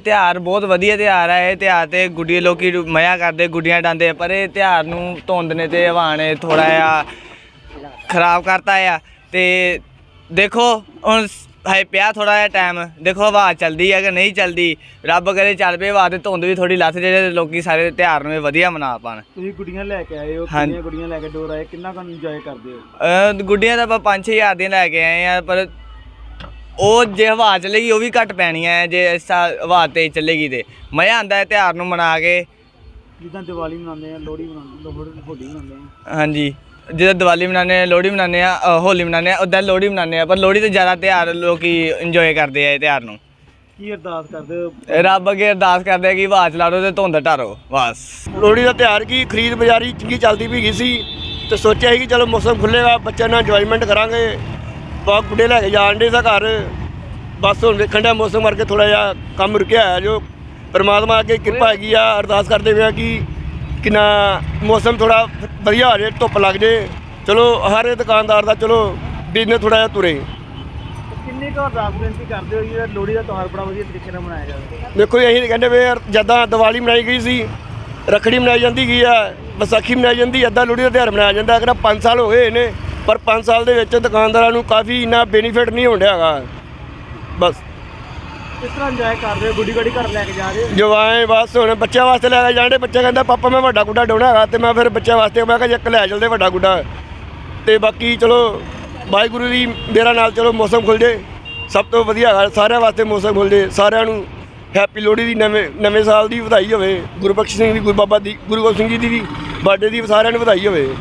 ਤਿਉਹਾਰ ਬਹੁਤ ਵਧੀਆ ਤਿਉਹਾਰ ਹੈ ਇਹ ਤਿਉਹਾਰ ਤੇ ਗੁੱਡੀ ਲੋਕੀ ਮਜ਼ਾ ਕਰਦੇ ਗੁੱਡੀਆਂ ਡਾਂਦੇ ਪਰ ਇਹ ਤਿਉਹਾਰ ਨੂੰ ਧੁੰਦ ਨੇ ਤੇ ਹਵਾ ਨੇ ਥੋੜਾ ਜਿਹਾ ਖਰਾਬ ਕਰਤਾ ਆ। ਤੇ ਦੇਖੋ ਹੁਣ ਹੈ ਪਿਆ ਥੋੜਾ ਜਿਹਾ ਟਾਈਮ ਦੇਖੋ ਹਵਾ ਚੱਲਦੀ ਹੈ ਕਿ ਨਹੀਂ ਚੱਲਦੀ? ਰੱਬ ਕਰੇ ਚੱਲ ਪਏ ਹਵਾ ਤੇ ਧੁੰਦ ਵੀ ਥੋੜੀ ਲੱਥ ਜੇ ਤੇ ਲੋਕੀ ਸਾਰੇ ਤਿਉਹਾਰ ਨੂੰ ਇਹ ਵਧੀਆ ਮਨਾ ਪਾਣ। ਤੁਸੀਂ ਗੁੱਡੀਆਂ ਲੈ ਕੇ ਆਏ ਹੋ। ਕਿੰਨੀਆਂ ਗੁੱਡੀਆਂ ਲੈ ਕੇ ਡੋਰ ਆਏ ਕਿੰਨਾ ਕੁ ਇੰਜੋਏ ਕਰਦੇ ਹੋ? ਗੁੱਡੀਆਂ ਤਾਂ ਆਪਾਂ 5-6000 ਦੀਆਂ ਲੈ ਕੇ ਆਏ ਆ ਪਰ ਉਹ ਜੇ ਹਵਾ ਚੱਲੇਗੀ ਉਹ ਵੀ ਘੱਟ ਪੈਣੀਆਂ ਹੈ ਜੇ ਇਸ ਹਵਾ ਤੇ ਚੱਲੇਗੀ ਤੇ। ਮਜ਼ਾ ਆਂਦਾ ਹੈ ਤਿਉਹਾਰ ਨੂੰ ਮਨਾ ਕੇ। ਜਿੱਦਾਂ ਦੀਵਾਲੀ ਮਨਾਉਂਦੇ ਆ ਲੋਹੜੀ ਮਨਾਉਂਦੇ ਲੋਹੜੀ ਹੋਲੀ ਮਨਾਉਂਦੇ ਆ। ਹਾਂਜੀ। ਜਿੱਦਾਂ ਦੀਵਾਲੀ ਮਨਾਉਂਦੇ ਆ ਲੋਹੜੀ ਮਨਾਉਂਦੇ ਆ ਅ, ਹੋਲੀ ਮਨਾਉਂਦੇ ਆ ਉਦਾਂ ਲੋਹੜੀ ਮਨਾਉਂਦੇ ਆ ਪਰ ਲੋਹੜੀ ਤੇ ਜ਼ਿਆਦਾ ਤਿਉਹਾਰ ਲੋਕੀ ਇੰਜੋਏ ਕਰਦੇ ਆ ਇਹ ਤਿਉਹਾਰ ਨੂੰ। ਕੀ ਅਰਦਾਸ ਕਰਦੇ ਹੋ? ਰੱਬ ਅੱਗੇ ਅਰਦਾਸ ਕਰਦੇ ਆ ਕਿ ਹਵਾ ਚਲਾ ਤੇ ਧੁੰਦ ਢਾਰੋ ਬਸ। ਲੋਹੜੀ ਦਾ ਤਿਉਹਾਰ ਕੀ? ਖਰੀਦ ਬਜ਼ਾਰੀ ਚੰਗੀ ਚੱਲਦੀ ਵੀ ਗਈ ਸੀ ਤੇ ਸੋਚਿਆ ਸੀ ਕਿ ਚਲੋ ਮੌਸਮ ਖੁੱਲੇਗਾ ਬੱਚਿਆਂ ਨਾਲ ਇੰਜੋਇਮੈਂਟ ਕਰਾਂਗੇ। ਬਹੁਤ ਗੁੱਡੇ ਲੈ ਕੇ ਜਾਣ ਦੇ ਦਾ ਘਰ। ਬਸ ਹੁਣ ਵੇਖਣ ਦਾ ਮੌਸਮ ਕਰਕੇ ਥੋੜਾ ਜਿਹਾ ਕੰਮ ਰੁਕਿਆ ਹੈ ਜੋ ਪਰਮਾਤਮਾ ਅੱਗੇ ਕਿਰਪਾ ਹੈਗੀ ਆ ਅਰਦਾਸ ਕਰਦੇ ਹੋਏ ਕਿ ਕਿੰਨਾ ਮੌਸਮ ਥੋੜਾ ਵਧੀਆ ਹੋ ਜਾਏ ਧੁੱਪ ਲੱਗ ਜੇ। ਚਲੋ ਹਰ ਦੁਕਾਨਦਾਰ ਦਾ ਚਲੋ ਬਿਜ਼ਨਸ ਥੋੜਾ ਜਿਹਾ ਤੁਰੇ। ਕਿੰਨੀ ਕੁ ਅਰਦਾਸ ਬੇਨਤੀ ਕਰਦੇ ਹੋ ਕਿ ਲੋਹੜੀ ਦਾ ਤਿਉਹਾਰ ਬੜਾ ਵਧੀਆ ਤਰੀਕੇ ਨਾਲ ਮਨਾਇਆ ਜਾਵੇ ਦੇਖੋ ਜੀ, ਅਸੀਂ ਤਾਂ ਕਹਿੰਦੇ ਵੀ ਯਾਰ ਜਦਾਂ ਦੀਵਾਲੀ ਮਨਾਈ ਗਈ ਸੀ ਰੱਖੜੀ ਮਨਾਈ ਜਾਂਦੀ ਗਈ ਆ ਵਿਸਾਖੀ ਮਨਾਈ ਜਾਂਦੀ ਅੱਧਾ ਲੋਹੜੀ ਦਾ ਤਿਉਹਾਰ ਮਨਾਇਆ ਜਾਂਦਾ। ਅਗਰ 5 ਸਾਲ ਹੋ ਗਏ ਨੇ ਪਰ 5 ਸਾਲ ਦੇ ਵਿੱਚ ਦੁਕਾਨਦਾਰਾਂ ਨੂੰ ਕਾਫੀ ਇੰਨਾ ਬੈਨੀਫਿਟ ਨਹੀਂ ਡਿਆ ਹੈਗਾ। ਬਸ। ਕਿਸ ਤਰ੍ਹਾਂ ਇੰਜੋਏ ਕਰਦੇ ਹੋ? ਗੁੱਡੀ ਗੱਡੀ ਘਰ ਲੈ ਕੇ ਜਾ ਰਹੇ ਹੋ? ਜਵਾਏ ਬਸ ਹੁਣ ਬੱਚਿਆਂ ਵਾਸਤੇ ਲੈ ਕੇ ਜਾਂਦੇ ਬੱਚਾ ਕਹਿੰਦਾ ਪਾਪਾ ਮੈਂ ਵੱਡਾ ਗੁੱਡਾ ਡਾਉਣਾ ਹੈਗਾ ਤੇ ਮੈਂ ਫਿਰ ਬੱਚਿਆਂ ਵਾਸਤੇ ਮੈਂ ਕਿਹਾ ਇੱਕ ਲੈ ਚਲਦੇ ਵੱਡਾ ਗੁੱਡਾ। ਤੇ ਬਾਕੀ ਚਲੋ ਵਾਹਿਗੁਰੂ ਦੀ ਮੇਰਾ ਨਾਲ ਚਲੋ ਮੌਸਮ ਖੁੱਲ ਜੇ। ਸਭ ਤੋਂ ਵਧੀਆ ਹੈਗਾ ਸਾਰਿਆਂ ਵਾਸਤੇ ਮੌਸਮ ਖੁੱਲ ਜੇ। ਸਾਰਿਆਂ ਨੂੰ ਹੈਪੀ ਲੋਹੜੀ ਦੀ ਨਵੇਂ ਨਵੇਂ ਸਾਲ ਦੀ ਵਧਾਈ ਹੋਵੇ। ਗੁਰਬਖਸ਼ ਸਿੰਘ ਦੀ ਗੁਰੂ ਬਾਬਾ ਦੀ ਗੁਰੂ ਗੋਬਿੰਦ ਸਿੰਘ ਜੀ ਦੀ ਵੀ ਬਰਥਡੇ ਦੀ ਸਾਰਿਆਂ ਨੂੰ ਵਧਾਈ ਹੋਵੇ।